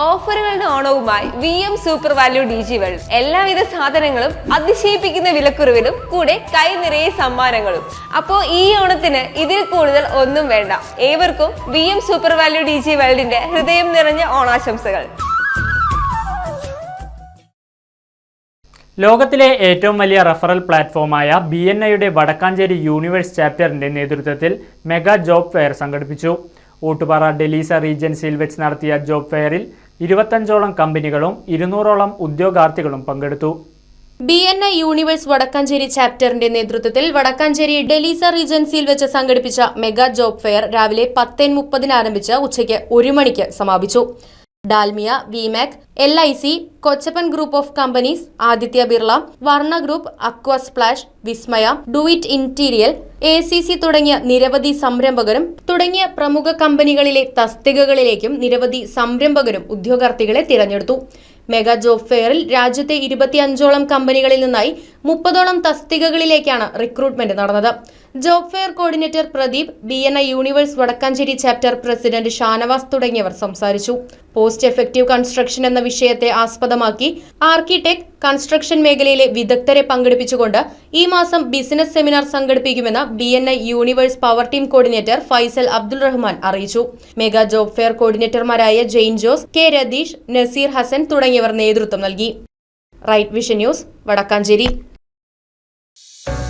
ഓഫറുകളുടെ ഓണവുമായി V M super value D G world എല്ലാവിധ സാധനങ്ങളും അതിശയിപ്പിക്കുന്ന വിലക്കുറവിലും കൂടെ കൈ നിറയെ സമ്മാനങ്ങളും. അപ്പോ ഈ ഓണത്തിന് ഇതിൽ കൂടുതൽ ഒന്നും വേണ്ട. ഏവർക്കും V M super value D G വേൾഡിന്റെ ഹൃദയം നിറഞ്ഞ ഓണാശംസകൾ. ലോകത്തിലെ ഏറ്റവും വലിയ റഫറൽ പ്ലാറ്റ്ഫോമായ ബി എൻ ഐയുടെ വടക്കാഞ്ചേരി യൂണിവേഴ്സ് ചാപ്റ്ററിന്റെ നേതൃത്വത്തിൽ മെഗാ ജോബ് ഫെയർ സംഘടിപ്പിച്ചു. ഊട്ടുപാറ ഡെലീസ റീജൻസിയിൽ വെച്ച് നടത്തിയ ജോബ് ഫെയറിൽ ഇരുപത്തഞ്ചോളം കമ്പനികളും ഇരുന്നൂറോളം ഉദ്യോഗാർത്ഥികളും പങ്കെടുത്തു. B N I universe Vadakkanchery ചാപ്റ്ററിന്റെ നേതൃത്വത്തിൽ വടക്കാഞ്ചേരി ഡെലീസ റീജൻസിയിൽ വെച്ച് സംഘടിപ്പിച്ച മെഗാ ജോബ് ഫെയർ രാവിലെ പത്തേ മുപ്പതിന് ആരംഭിച്ച് ഉച്ചയ്ക്ക് ഒരു മണിക്ക് സമാപിച്ചു. Dalmia Vimac L I C Kochappan group of companies Aditya Birla Varna group aqua splash Vismaya do it interior A C C തുടങ്ങിയ നിരവധി സംരംഭകരും തുടങ്ങിയ പ്രമുഖ കമ്പനികളിലെ തസ്തികകളിലേക്കും നിരവധി സംരംഭകരും ഉദ്യോഗാർത്ഥികളെ തിരഞ്ഞെടുത്തു. മെഗാ ജോബ് ഫെയറിൽ രാജ്യത്തെ ഇരുപത്തിയഞ്ചോളം കമ്പനികളിൽ നിന്നായി മുപ്പതോളം തസ്തികകളിലേക്കാണ് റിക്രൂട്ട്മെന്റ് നടന്നത്. Job fair coordinator Pradeep B N I universe Vadakkanchery chapter president Shanavas തുടങ്ങിയവർ സംസാരിച്ചു. പോസ്റ്റ് എഫക്റ്റീവ് കൺസ്ട്രക്ഷൻ എന്ന വിഷയത്തെ ആസ്പദമാക്കി ആർക്കിടെക് കൺസ്ട്രക്ഷൻ മേഖലയിലെ വിദഗ്ധരെ പങ്കെടുപ്പിച്ചുകൊണ്ട് ഈ മാസം ബിസിനസ് സെമിനാർ സംഘടിപ്പിക്കുമെന്ന് B N I universe power team coordinator Faisal Abdul Rahman അറിയിച്ചു. മെഗാ ജോബ് ഫെയർ കോർഡിനേറ്റർമാരായ ജെയിൻ ജോസ് കെ രതീഷ് നസീർ ഹസൻ തുടങ്ങിയവർ നേതൃത്വം നൽകി. Right vision news Vadakkanchery.